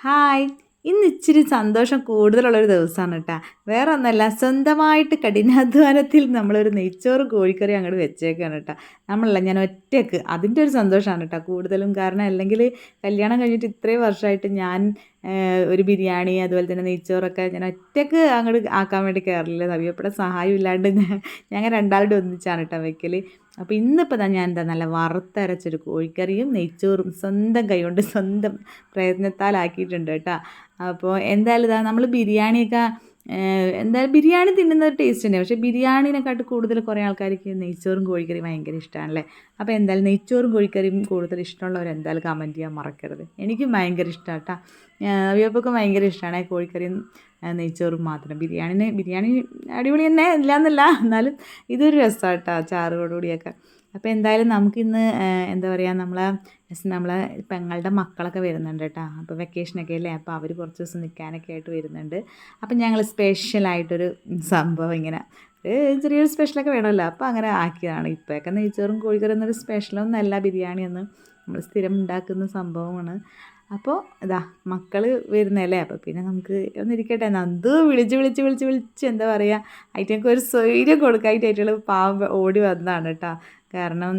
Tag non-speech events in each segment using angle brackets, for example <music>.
Hi. ഇന്ന് ഇച്ചിരി സന്തോഷം കൂടുതലുള്ളൊരു ദിവസമാണ് കേട്ടോ. വേറെ ഒന്നല്ല സ്വന്തമായിട്ട് കഠിനാധ്വാനത്തിൽ നമ്മളൊരു നെയ്ച്ചോറ് കോഴിക്കറി അങ്ങോട്ട് വെച്ചേക്കാണ് കേട്ടോ. നമ്മളല്ല ഞാൻ ഒറ്റയ്ക്ക് അതിന്റെ ഒരു സന്തോഷമാണ് കേട്ടോ കൂടുതലും കാരണം അല്ലെങ്കിൽ കല്യാണം കഴിഞ്ഞിട്ട് ഇത്രയും വർഷമായിട്ട് ഞാൻ ഒരു ബിരിയാണി അതുപോലെ തന്നെ നെയ്ച്ചോറൊക്കെ ഞാൻ ഒറ്റയ്ക്ക് അങ്ങോട്ട് ആക്കാൻ വേണ്ടി കയറില്ല നവിയപ്പടെ സഹായം ഇല്ലാണ്ട് ഞാൻ രണ്ടാളുടെ ഒന്നിച്ചാണ് കേട്ടോ വെക്കൽ അപ്പോൾ ഇന്നിപ്പോൾ തന്നെ ഞാൻ എന്താ നല്ല വറുത്തരച്ചൊരു കോഴിക്കറിയും നെയ്ച്ചോറും സ്വന്തം കൈകൊണ്ട് സ്വന്തം പ്രയത്നത്താലാക്കിയിട്ടുണ്ട് കേട്ടോ. അപ്പോൾ എന്തായാലും ഇതാ നമ്മൾ ബിരിയാണിയൊക്കെ എന്തായാലും ബിരിയാണി തിന്നുന്ന ഒരു ടേസ്റ്റ് തന്നെ പക്ഷേ ബിരിയാണിനെക്കാട്ട് കൂടുതൽ കുറേ ആൾക്കാർക്ക് നെയ്ച്ചോറും കോഴിക്കറിയും ഭയങ്കര ഇഷ്ടമാണല്ലേ അപ്പോൾ എന്തായാലും നെയ്ച്ചോറും കോഴിക്കറിയും കൂടുതൽ ഇഷ്ടമുള്ളവർ എന്തായാലും കമന്റ് ചെയ്യാൻ മറക്കരുത്. എനിക്കും ഭയങ്കര ഇഷ്ടമാണ് കേട്ടോ അവിയപ്പൊക്കെ ഭയങ്കര ഇഷ്ടമാണ് കോഴിക്കറിയും നെയ്ച്ചോറും മാത്രം. ബിരിയാണിന് ബിരിയാണി അടിപൊളി തന്നെ ഇല്ല എന്നല്ല എന്നാലും ഇതൊരു രസമാണ് കേട്ടോ ചാറുകളോടുകൂടിയൊക്കെ. അപ്പോൾ എന്തായാലും നമുക്കിന്ന് എന്താ പറയുക നമ്മളെ നമ്മളെ പെങ്ങളുടെ മക്കളൊക്കെ വരുന്നുണ്ട് കേട്ടോ അപ്പോൾ വെക്കേഷനൊക്കെ അല്ലേ? അപ്പോൾ അവർ കുറച്ച് ദിവസം നിൽക്കാനൊക്കെ ആയിട്ട് വരുന്നുണ്ട്. അപ്പം ഞങ്ങൾ സ്പെഷ്യലായിട്ടൊരു സംഭവം ഇങ്ങനെ ചെറിയൊരു സ്പെഷ്യലൊക്കെ വേണമല്ലോ. അപ്പോൾ അങ്ങനെ ആക്കിയതാണ്. ഇപ്പോഴൊക്കെ നെയ്ച്ചോറും കോഴിക്കറി എന്നൊരു സ്പെഷ്യലൊന്നും ബിരിയാണി എന്ന് നമ്മൾ സ്ഥിരം ഉണ്ടാക്കുന്ന സംഭവമാണ്. അപ്പോൾ ഇതാ മക്കൾ വരുന്നതല്ലേ അപ്പോൾ പിന്നെ നമുക്ക് ഒന്നിരിക്കട്ടെ. നന്ദു വിളിച്ച് വിളിച്ച് വിളിച്ച് വിളിച്ച് എന്താ പറയുക അതിറ്റൊക്കെ ഒരു സ്വൈര്യം കൊടുക്കാനായിട്ട് ആയിട്ടുള്ള പാവം ഓടി വന്നതാണ് കേട്ടോ കാരണം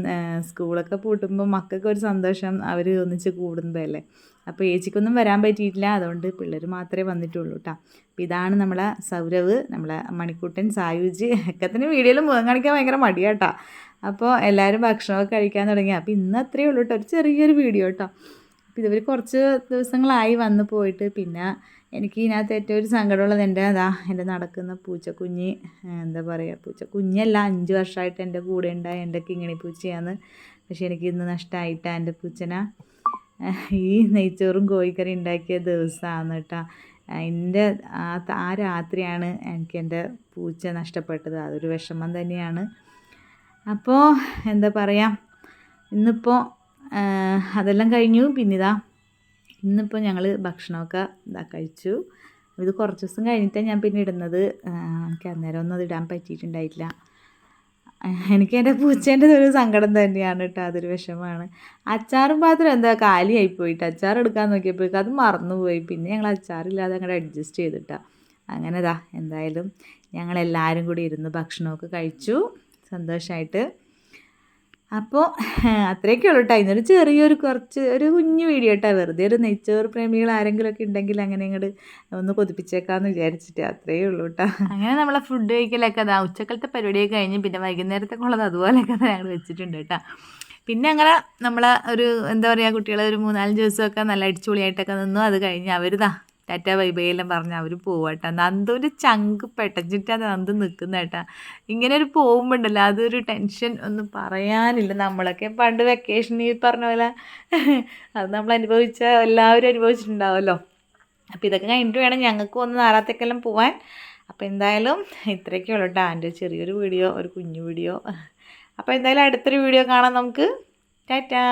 സ്കൂളൊക്കെ പൂട്ടുമ്പോൾ മക്കൾക്ക് ഒരു സന്തോഷം അവർ ഒന്നിച്ച് കൂടുന്നതല്ലേ അപ്പോൾ ഏച്ചിക്കൊന്നും വരാൻ പറ്റിയിട്ടില്ല. അതുകൊണ്ട് പിള്ളേർ മാത്രമേ വന്നിട്ടുള്ളൂ കേട്ടോ അപ്പോൾ ഇതാണ് നമ്മളെ സൗരവ് നമ്മളെ മണിക്കുട്ടൻ സായുജ് ഒക്കത്തിന് വീഡിയോയിൽ മുഖം കാണിക്കാൻ ഭയങ്കര മടിയാട്ടോ അപ്പോൾ എല്ലാവരും ഭക്ഷണമൊക്കെ കഴിക്കാൻ തുടങ്ങി. അപ്പോൾ ഇന്ന് അത്രയേ ഉള്ളൂ കേട്ടോ ഒരു ചെറിയൊരു വീഡിയോ കേട്ടോ അപ്പോൾ ഇതുവരെ കുറച്ച് ദിവസങ്ങളായി വന്ന് പോയിട്ട് പിന്നെ എനിക്ക് ഇതിനകത്ത് ഏറ്റവും ഒരു സങ്കടമുള്ളത് എന്റെ അതാ എന്റെ നടക്കുന്ന പൂച്ചക്കുഞ്ഞ് എന്താ പറയുക പൂച്ചക്കുഞ്ഞല്ല അഞ്ച് വർഷമായിട്ട് എന്റെ കൂടെ ഉണ്ടായ എന്റെ കിങ്ങിണി പൂച്ചയാണ് പക്ഷേ എനിക്ക് ഇന്ന് നഷ്ടമായിട്ടാ എന്റെ പൂച്ചന. ഈ നെയ്ച്ചോറും കോഴിക്കറി ഉണ്ടാക്കിയ ദിവസമാണ് കേട്ടോ. എന്റെ ആ രാത്രിയാണ് എനിക്ക് എന്റെ പൂച്ച നഷ്ടപ്പെട്ടത്. അതൊരു വിഷമം തന്നെയാണ്. അപ്പോൾ എന്താ പറയുക ഇന്നിപ്പോൾ അതെല്ലാം കഴിഞ്ഞു. പിന്നിതാ ഇന്നിപ്പോൾ ഞങ്ങൾ ഭക്ഷണമൊക്കെ ഇതാ കഴിച്ചു. ഇത് കുറച്ച് ദിവസം കഴിഞ്ഞിട്ടാണ് ഞാൻ പിന്നെ ഇടുന്നത്. എനിക്ക് അന്നേരം ഒന്നും അത് ഇടാൻ പറ്റിയിട്ടുണ്ടായിട്ടില്ല. എനിക്ക് എന്റെ പൂച്ചേന്റെ ഒരു സങ്കടം തന്നെയാണ് കേട്ടോ അതൊരു വിഷമമാണ്. അച്ചാറും പാത്രം എന്താ കാലിയായി പോയിട്ട്. അച്ചാർ എടുക്കാൻ നോക്കിയപ്പോഴേക്കും അത് മറന്നുപോയി. പിന്നെ ഞങ്ങൾ അച്ചാറില്ലാതെ അങ്ങോട്ട് അഡ്ജസ്റ്റ് ചെയ്തിട്ടാ. അങ്ങനെതാ എന്തായാലും ഞങ്ങളെല്ലാവരും കൂടി ഇരുന്ന് ഭക്ഷണമൊക്കെ കഴിച്ചു. സന്തോഷമായിട്ട് അപ്പോൾ അത്രയൊക്കെ ഉള്ളൂ കേട്ടോ ഇന്നൊരു ചെറിയൊരു കുറച്ച് ഒരു കുഞ്ഞു വീഡിയോ കേട്ടോ വെറുതെ ഒരു നെയ്ച്ചോറ് പ്രേമികൾ ആരെങ്കിലും ഒക്കെ ഉണ്ടെങ്കിൽ അങ്ങനെ ഇങ്ങോട്ട് ഒന്ന് കൊതിപ്പിച്ചേക്കാന്ന് വിചാരിച്ചിട്ട് അത്രയേ ഉള്ളൂ കേട്ടോ അങ്ങനെ നമ്മളെ ഫുഡ് കഴിക്കലൊക്കെ അതാ ഉച്ചക്കലത്തെ പരിപാടിയൊക്കെ കഴിഞ്ഞ് പിന്നെ വൈകുന്നേരത്തേക്ക് ഉള്ളത് അതുപോലെയൊക്കെ ഞങ്ങൾ വെച്ചിട്ടുണ്ട് കേട്ടോ പിന്നെ അങ്ങനെ നമ്മൾ ഒരു എന്താ പറയുക കുട്ടികളെ ഒരു മൂന്നാലഞ്ച് ദിവസമൊക്കെ നല്ല അടിച്ചുപൊളിയായിട്ടൊക്കെ നിന്നു. അത് കഴിഞ്ഞ് അവരിതാ ടാറ്റ ബൈബൈയെല്ലാം പറഞ്ഞ് അവർ പോവാട്ടോ. ഒരു ചങ്ക് പെട്ടച്ചിട്ടാണ് നന്ദു നിൽക്കുന്ന കേട്ടാ. ഇങ്ങനെ ഒരു പോകുമ്പോണ്ടല്ലോ അതൊരു ടെൻഷൻ ഒന്നും പറയാനില്ല നമ്മളൊക്കെ. പണ്ട് വെക്കേഷൻ ഈ പറഞ്ഞ പോലെ <laughs> അത് നമ്മൾ അനുഭവിച്ച എല്ലാവരും അനുഭവിച്ചിട്ടുണ്ടാവുമല്ലോ. അപ്പോൾ ഇതൊക്കെ കഴിഞ്ഞിട്ട് വേണം ഞങ്ങൾക്ക് ഒന്ന് നാളത്തേക്കെല്ലാം പോവാൻ. അപ്പോൾ എന്തായാലും ഇത്രയൊക്കെ ഉള്ളൂ കേട്ടോ. എന്റെ ചെറിയൊരു വീഡിയോ ഒരു കുഞ്ഞു വീഡിയോ. അപ്പോൾ എന്തായാലും അടുത്തൊരു വീഡിയോ കാണാം നമുക്ക്. ടാറ്റാ.